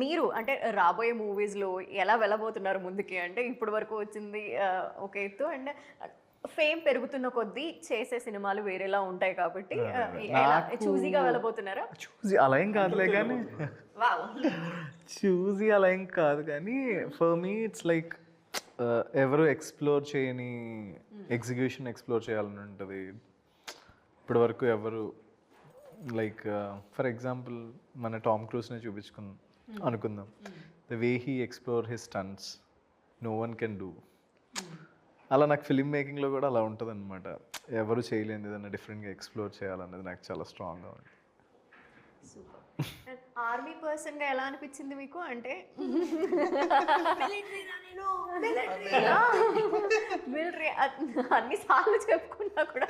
మీరు అంటే రాబోయే మూవీస్లో ఎలా వెళ్ళబోతున్నారు ముందుకి? అంటే ఇప్పటి వరకు వచ్చింది ఒక ఎత్తు అండ్ ఫేమ్ పెరుగుతున్న కొద్దీ చేసే సినిమాలు వేరేలా ఉంటాయి కాబట్టి చూజీగా వెళ్ళబోతున్నారా? చూసి అలా ఏం కాదులే కానీ వావ్. చూసి అలా ఏం కాదు కానీ ఫర్ మీ ఇట్స్ లైక్ ఎవరు ఎక్స్ప్లోర్ చేయని ఎగ్జిక్యూషన్ ఎక్స్ప్లోర్ చేయాలని ఉంటుంది. ఇప్పటి వరకు ఎవరు లైక్ ఫర్ ఎగ్జాంపుల్ మన టామ్ క్రూస్ని చూపించుకుందాం అనుకుందాం. The way he explore his stunts no one can do. అలా నాకు ఫిలిం మేకింగ్లో కూడా అలా ఉంటుంది అనమాట ఎవరు చేయలేని ఏదైనా డిఫరెంట్గా ఎక్స్ప్లోర్ చేయాలనేది నాకు చాలా స్ట్రాంగ్గా ఉంటుంది ఆర్మీ పర్సన్గా ఎలా అనిపించింది మీకు? అంటే మిలిటరీ అన్ని సార్లు చెప్పుకున్నా కూడా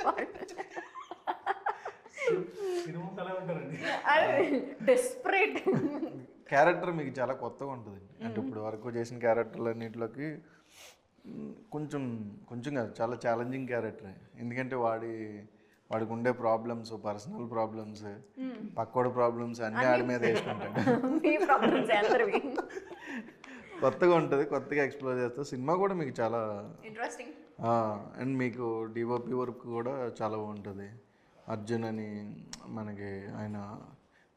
డెస్పరేట్ క్యారెక్టర్ మీకు చాలా కొత్తగా ఉంటుంది అంటే ఇప్పుడు వరకు చేసిన క్యారెక్టర్లు అన్నింటిలోకి కొంచెం కొంచెం కాదు చాలా ఛాలెంజింగ్ క్యారెక్టర్. ఎందుకంటే వాడి వాడికి ఉండే ప్రాబ్లమ్స్ పర్సనల్ ప్రాబ్లమ్స్ పక్కోడి ప్రాబ్లమ్స్ అన్నీ ఆడి మీద వేసుకుంటాడు. కొత్తగా ఉంటుంది కొత్తగా ఎక్స్ప్లోర్ చేస్తా సినిమా కూడా మీకు చాలా ఇంట్రెస్టింగ్ అండ్ మీకు డిఓపి వర్క్ కూడా చాలా బాగుంటుంది. అర్జున్ అని మనకి ఆయన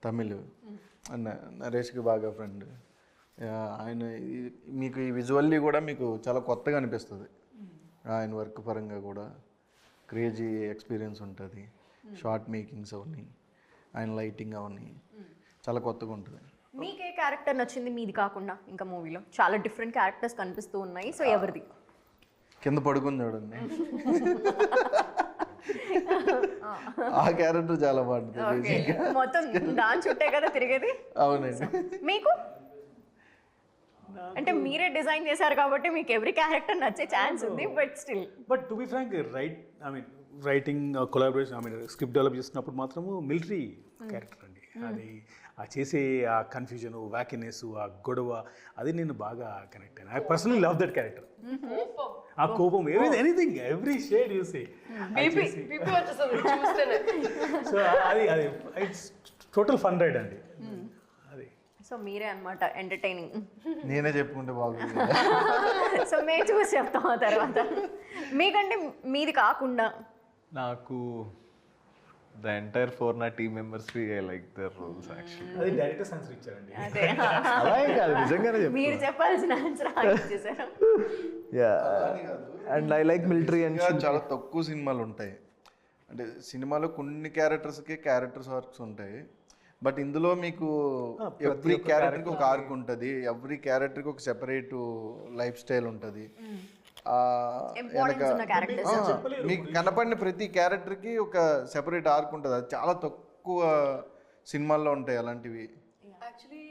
తమిళ్ నరేష్కి బాగా ఫ్రెండ్ ఆయన మీకు ఈ విజువల్లీ కూడా మీకు చాలా కొత్తగా అనిపిస్తుంది. ఆయన వర్క్ పరంగా కూడా. క్రేజీ ఎక్స్పీరియన్స్ ఉంటుంది. షార్ట్ మేకింగ్స్ అవన్నీ. ఆయన లైటింగ్ అవన్నీ. చాలా కొత్తగా ఉంటుంది. మీకే క్యారెక్టర్ నచ్చింది మీది కాకుండా ఇంకా మూవీలో చాలా డిఫరెంట్ క్యారెక్టర్స్ కనిపిస్తూ ఉన్నాయి. సో ఎవరిది? కింద పడుకుని చూడండి. ఆ క్యారెక్టర్ చాలా బాగుంటుంది మొత్తం దాని చుట్టే కదా తిరిగేది? అవునండి. మీకు? అంటే మీరే డిజైన్ చేశారు కాబట్టి మీకు ఎవ్రీ క్యారెక్టర్ నచ్చే ఛాన్స్ ఉంది but still. But to be frank right I mean writing collaboration I mean script develop చేస్తున్నప్పుడు మాత్రము మిలిటరీ క్యారెక్టర్ అండి. అది ఆ చేసే ఆ కన్ఫ్యూజన్ వ్యాకినెస్ ఆ గొడవ అది నేను బాగా కనెక్ట్ అయినా I personally love that character ఆ కోపం ఎనీథింగ్ ఎవ్రీ షేడ్ చూసి సో అది అది ఇట్స్ టోటల్ ఫన్ రైడ్ అండి. అది. సో మీరే అన్నమాట ఎంటర్టైనింగ్ నేనే చెప్పుకుంటే బాగుంది సో మేము చూసి చెప్తాం ఆ తర్వాత. మీకంటే మీది కాకుండా. నాకు ద ఎంటైర్ ఫోర్ నా team members I like their roles actually అది డైరెక్టర్ ఆన్సర్ ఇచ్చారండి. అదే. అలా కాదు నిజంగానే మీరు చెప్పాల్సిన answer yeah. And I like military and చాలా తక్కువ సినిమాలు ఉంటాయి. అంటే సినిమాలో కొన్ని క్యారెక్టర్స్కి క్యారెక్టర్స్ వర్క్స్ ఉంటాయి. బట్ ఇందులో మీకు ఎవ్రీ క్యారెక్టర్కి ఒక ఆర్క్ ఉంటుంది. ఎవ్రీ క్యారెక్టర్కి ఒక సెపరేట్ లైఫ్ స్టైల్ ఉంటుంది మీకు కనపడిన ప్రతి క్యారెక్టర్కి ఒక సెపరేట్ ఆర్క్ ఉంటుంది. అది చాలా తక్కువ సినిమాల్లో ఉంటాయి అలాంటివి. యాక్చువల్లీ